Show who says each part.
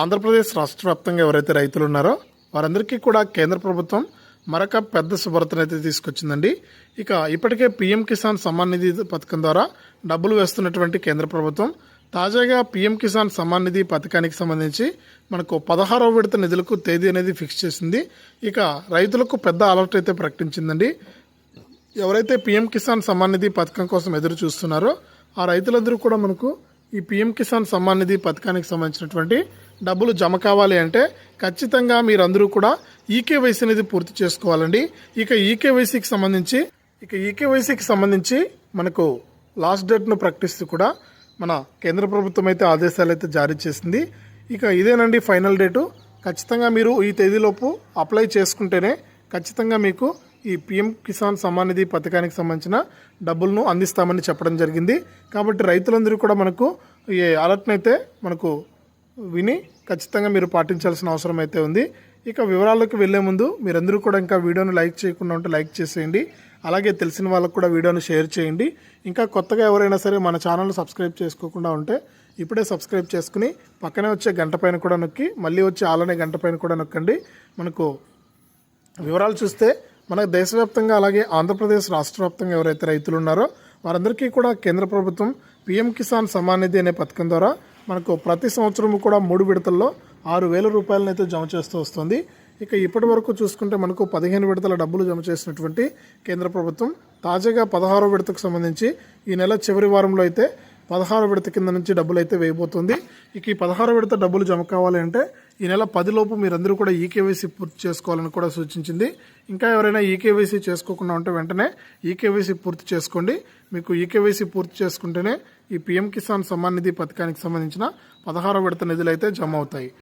Speaker 1: ఆంధ్రప్రదేశ్ రాష్ట్ర వ్యాప్తంగా ఎవరైతే రైతులు ఉన్నారో వారందరికీ కూడా కేంద్ర ప్రభుత్వం మరొక పెద్ద శుభ్రతనైతే అయితే తీసుకొచ్చిందండి. ఇక ఇప్పటికే పీఎం కిసాన్ సమ్మాన్ నిధి పథకం ద్వారా డబ్బులు వేస్తున్నటువంటి కేంద్ర ప్రభుత్వం తాజాగా పీఎం కిసాన్ సమ్మాన్ నిధి పథకానికి సంబంధించి మనకు పదహారవ విడత నిధులకు తేదీ అనేది ఫిక్స్ చేసింది. ఇక రైతులకు పెద్ద అలర్ట్ అయితే ప్రకటించిందండి. ఎవరైతే పీఎం కిసాన్ సమ్మాన్ నిధి పథకం కోసం ఎదురు చూస్తున్నారో ఆ రైతులందరూ కూడా మనకు ఈ పీఎం కిసాన్ సమ్మాన్ నిధి పథకానికి సంబంధించినటువంటి డబ్బులు జమ కావాలి అంటే ఖచ్చితంగా మీరందరూ కూడా ఈకేవైసీ అనేది పూర్తి చేసుకోవాలండి. ఇక ఈకేవైసీకి సంబంధించి ఇక ఈకేవైసీకి సంబంధించి మనకు లాస్ట్ డేట్ను ప్రకటిస్తూ కూడా మన కేంద్ర ప్రభుత్వం అయితే ఆదేశాలు అయితే జారీ చేసింది. ఇక ఇదేనండి ఫైనల్ డేటు. ఖచ్చితంగా మీరు ఈ తేదీలోపు అప్లై చేసుకుంటేనే ఖచ్చితంగా మీకు ఈ పిఎం కిసాన్ సమ్మాన్ నిధి పథకానికి సంబంధించిన డబ్బులను అందిస్తామని చెప్పడం జరిగింది. కాబట్టి రైతులందరూ కూడా మనకు ఈ అలర్ట్ని అయితే మనకు విని ఖచ్చితంగా మీరు పాటించాల్సిన అవసరం అయితే ఉంది. ఇక వివరాల్లోకి వెళ్ళే ముందు మీరందరూ కూడా ఇంకా వీడియోను లైక్ చేయకుండా ఉంటే లైక్ చేసేయండి. అలాగే తెలిసిన వాళ్ళకు కూడా వీడియోను షేర్ చేయండి. ఇంకా కొత్తగా ఎవరైనా సరే మన ఛానల్ సబ్స్క్రైబ్ చేసుకోకుండా ఉంటే ఇప్పుడే సబ్స్క్రైబ్ చేసుకుని పక్కనే వచ్చే గంట పైన కూడా నొక్కి మళ్ళీ వచ్చే ఆలనే గంట పైన కూడా నొక్కండి. మనకు వివరాలు చూస్తే మనకు దేశవ్యాప్తంగా అలాగే ఆంధ్రప్రదేశ్ రాష్ట్ర వ్యాప్తంగా ఎవరైతే రైతులు ఉన్నారో వారందరికీ కూడా కేంద్ర ప్రభుత్వం పీఎం కిసాన్ సమ్మాన్ నిధి అనే పథకం ద్వారా మనకు ప్రతి సంవత్సరం కూడా మూడు విడతల్లో ఆరు వేల రూపాయలనైతే జమ చేస్తూ వస్తుంది. ఇక ఇప్పటి వరకు చూసుకుంటే మనకు పదిహేను విడతల డబ్బులు జమ చేసినటువంటి కేంద్ర ప్రభుత్వం తాజాగా పదహారో విడతకు సంబంధించి ఈ నెల చివరి వారంలో అయితే పదహారు విడత కింద నుంచి డబ్బులు అయితే వేయబోతుంది. ఇక ఈ పదహారు విడత డబ్బులు జమ కావాలి అంటే ఈ నెల పదిలోపు మీరందరూ కూడా ఈకేవైసీ పూర్తి చేసుకోవాలని కూడా సూచించింది. ఇంకా ఎవరైనా ఈకేవైసీ చేసుకోకుండా ఉంటే వెంటనే ఈకేవైసీ పూర్తి చేసుకోండి. మీకు ఈకేవైసీ పూర్తి చేసుకుంటేనే ఈ పీఎం కిసాన్ సమ్మాన్ నిధి పథకానికి సంబంధించిన పదహారు విడత నిధులు అయితే జమ అవుతాయి.